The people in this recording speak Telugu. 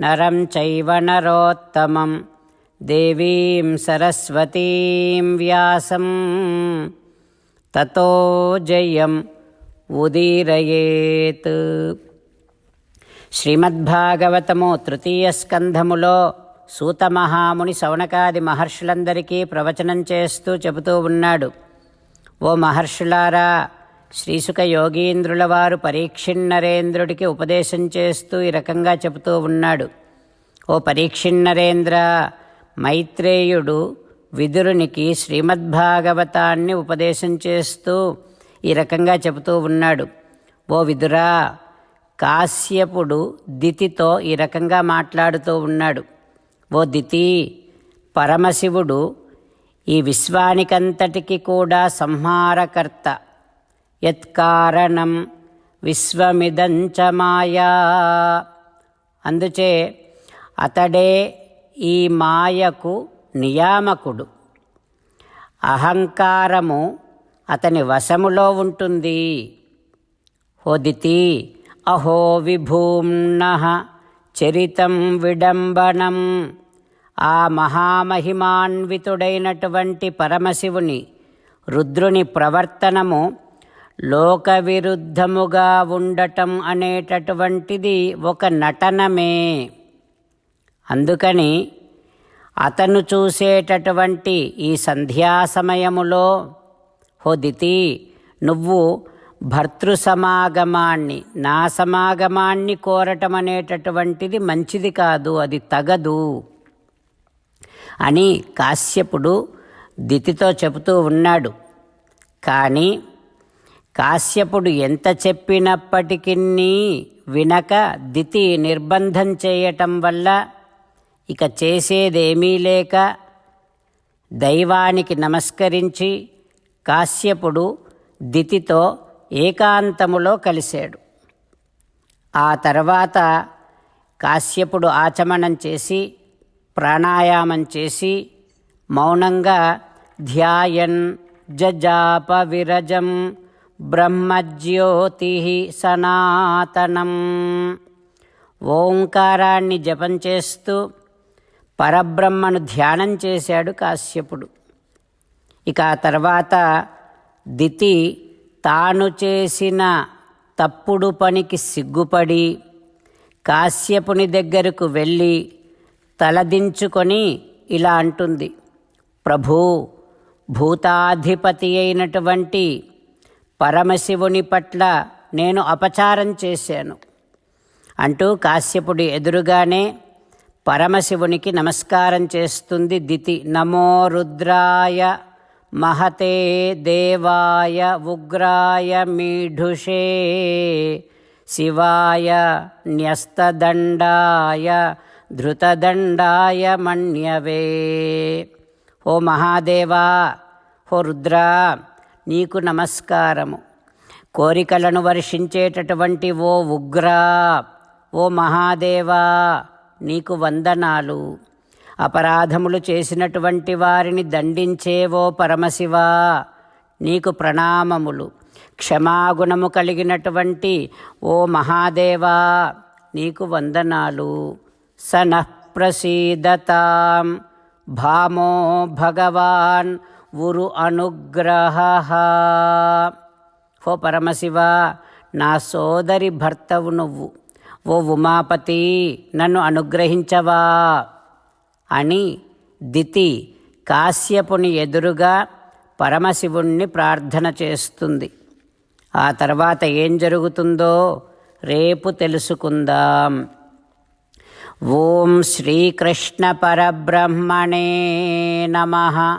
నరం చైవ నరోత్తమం. దేవీం సరస్వతీం వ్యాసం. తతో జయం ఉదీరయేత్. శ్రీమద్భాగవతము తృతీయ స్కంధములో సూతమహాముని శౌనకాది సౌనకాది మహర్షులందరికీ ప్రవచనం చేస్తూ చెబుతూ ఉన్నాడు. ఓ మహర్షులారా శ్రీసుక యోగీంద్రుల వారు పరీక్షిన్నరేంద్రుడికి ఉపదేశం చేస్తూ ఈ రకంగా చెబుతూ ఉన్నాడు. ఓ పరీక్షిన్నరేంద్ర మైత్రేయుడు విదురునికి శ్రీమద్భాగవతాన్ని ఉపదేశం చేస్తూ ఈ రకంగా చెబుతూ ఉన్నాడు. ఓ విదురా కాశ్యపుడు దితితో ఈ రకంగా మాట్లాడుతూ ఉన్నాడు. ఓ దితి పరమశివుడు ఈ విశ్వానికంతటికి కూడా సంహారకర్త. యత్కారణం విశ్వమిదంచ మాయా. అందుచే అతడే ఈ మాయకు నియామకుడు. అహంకారము అతని వశములో ఉంటుంది. హోదితి అహో విభూమ్న చరితం విడంబనం. ఆ మహామహిమాన్వితుడైనటువంటి పరమశివుని రుద్రుని ప్రవర్తనము లోక విరుద్ధముగా ఉండటం అనేటటువంటిది ఒక నటనమే. అందుకని అతను చూసేటటువంటి ఈ సంధ్యా సమయములో హోదితి నువ్వు భర్తృ సమాగమాన్ని నా సమాగమాన్ని కోరటం అనేటటువంటిది మంచిది కాదు అది తగదు అని కాశ్యపుడు దితితో చెబుతూ ఉన్నాడు. కానీ కాశ్యపుడు ఎంత చెప్పినప్పటికీ వినక దితి నిర్బంధం చేయటం వల్ల ఇక చేసేదేమీ లేక దైవానికి నమస్కరించి కాశ్యపుడు దితితో ఏకాంతములో కలిశాడు. ఆ తర్వాత కాశ్యపుడు ఆచమనం చేసి ప్రాణాయామం చేసి మౌనంగా ధ్యాయన్ జజాప విరజం బ్రహ్మజ్యోతి సనాతనం. ఓంకారాన్ని జపం చేస్తూ పరబ్రహ్మను ధ్యానం చేశాడు కాశ్యపుడు. ఇక ఆ తర్వాత దితి తాను చేసిన తప్పుడు పనికి సిగ్గుపడి కాశ్యపుని దగ్గరకు వెళ్ళి తలదించుకొని ఇలా అంటుంది. ప్రభూ భూతాధిపతి అయినటువంటి పరమశివుని పట్ల నేను అపచారం చేశాను. అంటూ కాశ్యపుడి ఎదురుగానే పరమశివునికి నమస్కారం చేస్తుంది దితి. నమో రుద్రాయ మహతే దేవాయ ఉగ్రాయ మీఢుషే శివాయ న్యస్తదండాయ ధృతదండాయ మణ్యవే ఓ మహాదేవా ఓ రుద్రా నీకు నమస్కారము. కోరికలను వర్షించేటటువంటి ఓ ఉగ్రా ఓ మహాదేవా నీకు వందనాలు. అపరాధములు చేసినటువంటి వారిని దండించేవో పరమశివా నీకు ప్రణామములు. క్షమాగుణము కలిగినటువంటి ఓ మహాదేవా నీకు వందనాలు. సనః ప్రసీదతాం భామో భగవాన్. ఉరు అనుగ్రహ. ఓ పరమశివ నా సోదరి భర్తవు నువ్వు. ఓ ఉమాపతి నన్ను అనుగ్రహించవా. అని దితి కాశ్యపుని ఎదురుగా పరమశివుణ్ణి ప్రార్థన చేస్తుంది. ఆ తర్వాత ఏం జరుగుతుందో రేపు తెలుసుకుందాం. ఓం శ్రీకృష్ణ పరబ్రహ్మణే నమ.